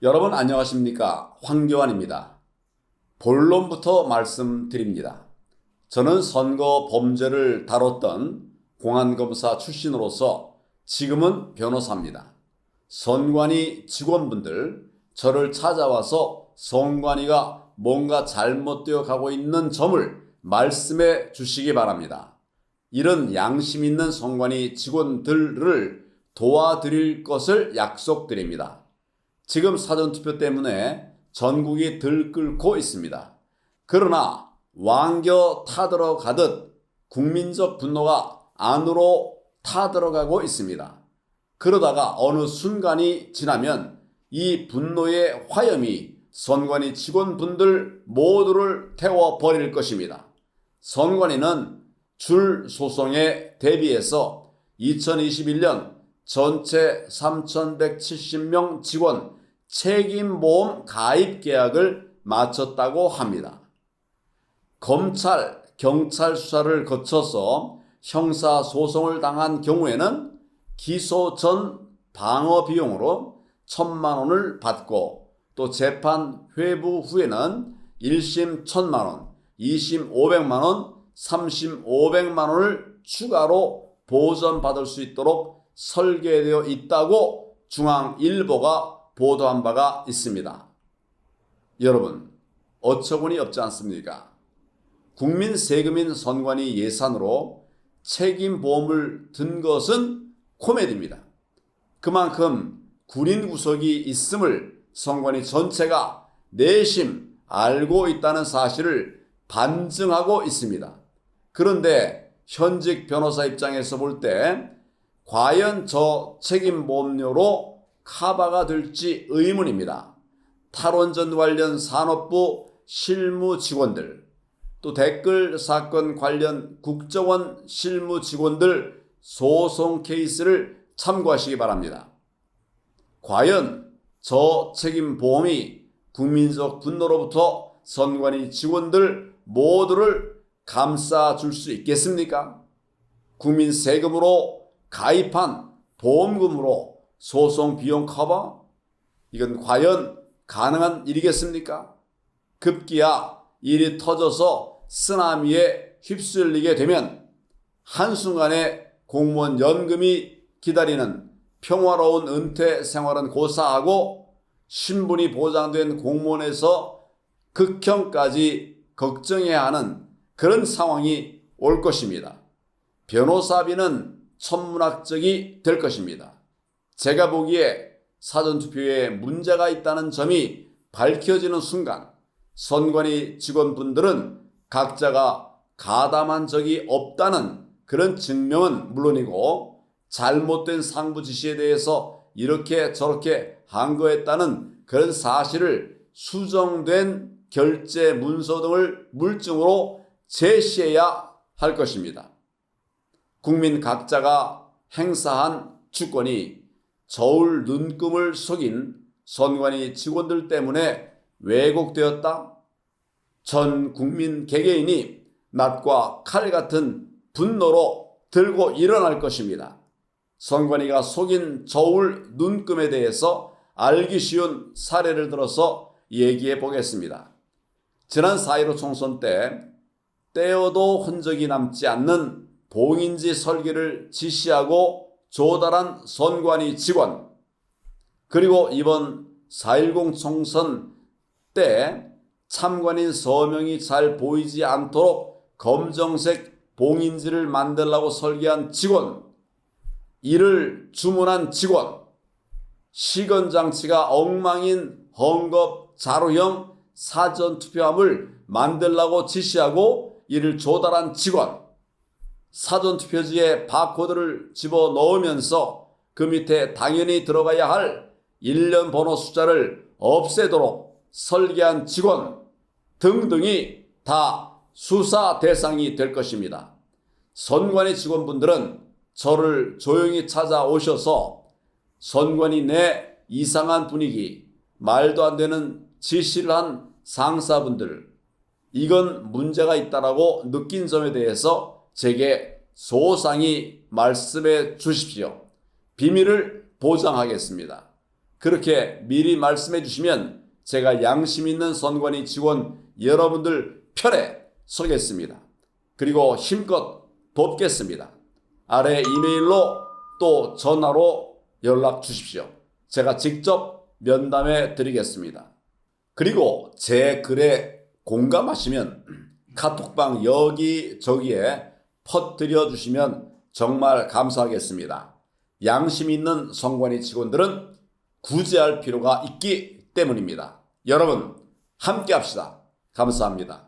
여러분 안녕하십니까? 황교안입니다. 본론부터 말씀드립니다. 저는 선거 범죄를 다뤘던 공안검사 출신으로서 지금은 변호사입니다. 선관위 직원분들 저를 찾아와서 선관위가 뭔가 잘못되어 가고 있는 점을 말씀해 주시기 바랍니다. 이런 양심 있는 선관위 직원들을 도와드릴 것을 약속드립니다. 지금 사전투표 때문에 전국이 들끓고 있습니다. 그러나 왕겨 타들어가듯 국민적 분노가 안으로 타들어가고 있습니다. 그러다가 어느 순간이 지나면 이 분노의 화염이 선관위 직원분들 모두를 태워버릴 것입니다. 선관위는 줄 소송에 대비해서 2021년 전체 3,170명 직원 책임보험 가입 계약을 마쳤다고 합니다. 검찰, 경찰 수사를 거쳐서 형사 소송을 당한 경우에는 기소 전 방어 비용으로 천만 원을 받고 또 재판 회부 후에는 1심 천만 원, 2심 500만 원, 3심 500만 원을 추가로 보전받을 수 있도록 설계되어 있다고 중앙일보가 보도한 바가 있습니다. 여러분, 어처구니 없지 않습니까? 국민 세금인 선관위 예산으로 책임보험을 든 것은 코미디입니다. 그만큼 군인 구속이 있음을 선관위 전체가 내심 알고 있다는 사실을 반증하고 있습니다. 그런데 현직 변호사 입장에서 볼 때 과연 저 책임보험료로 카바가 될지 의문입니다. 탈원전 관련 산업부 실무 직원들, 또 댓글 사건 관련 국정원 실무 직원들 소송 케이스를 참고하시기 바랍니다. 과연 저 책임 보험이 국민적 분노로부터 선관위 직원들 모두를 감싸 줄 수 있겠습니까? 국민 세금으로 가입한 보험금으로 소송 비용 커버? 이건 과연 가능한 일이겠습니까? 급기야 일이 터져서 쓰나미에 휩쓸리게 되면 한순간에 공무원 연금이 기다리는 평화로운 은퇴 생활은 고사하고 신분이 보장된 공무원에서 극형까지 걱정해야 하는 그런 상황이 올 것입니다. 변호사비는 천문학적이 될 것입니다. 제가 보기에 사전투표에 문제가 있다는 점이 밝혀지는 순간 선관위 직원분들은 각자가 가담한 적이 없다는 그런 증명은 물론이고 잘못된 상부 지시에 대해서 이렇게 저렇게 한 거였다는 그런 사실을 수정된 결제 문서 등을 물증으로 제시해야 할 것입니다. 국민 각자가 행사한 주권이 저울 눈금을 속인 선관위 직원들 때문에 왜곡되었다? 전 국민 개개인이 낫과 칼 같은 분노로 들고 일어날 것입니다. 선관위가 속인 저울 눈금에 대해서 알기 쉬운 사례를 들어서 얘기해 보겠습니다. 지난 4.15 총선 때 떼어도 흔적이 남지 않는 봉인지 설계를 지시하고 조달한 선관위 직원. 그리고 이번 4.10 총선 때 참관인 서명이 잘 보이지 않도록 검정색 봉인지를 만들라고 설계한 직원. 이를 주문한 직원. 시건 장치가 엉망인 헝겊 자루형 사전 투표함을 만들라고 지시하고 이를 조달한 직원 사전 투표지에 바코드를 집어 넣으면서 그 밑에 당연히 들어가야 할 일련 번호 숫자를 없애도록 설계한 직원 등등이 다 수사 대상이 될 것입니다. 선관위 직원분들은 저를 조용히 찾아오셔서 선관위 내 이상한 분위기, 말도 안 되는 지시를 한 상사분들, 이건 문제가 있다라고 느낀 점에 대해서 제게 소상히 말씀해 주십시오. 비밀을 보장하겠습니다. 그렇게 미리 말씀해 주시면 제가 양심 있는 선관위 직원 여러분들 편에 서겠습니다. 그리고 힘껏 돕겠습니다. 아래 이메일로 또 전화로 연락 주십시오. 제가 직접 면담해 드리겠습니다. 그리고 제 글에 공감하시면 카톡방 여기저기에 퍼뜨려 주시면 정말 감사하겠습니다. 양심 있는 성관위 직원들은 구제할 필요가 있기 때문입니다. 여러분 함께 합시다. 감사합니다.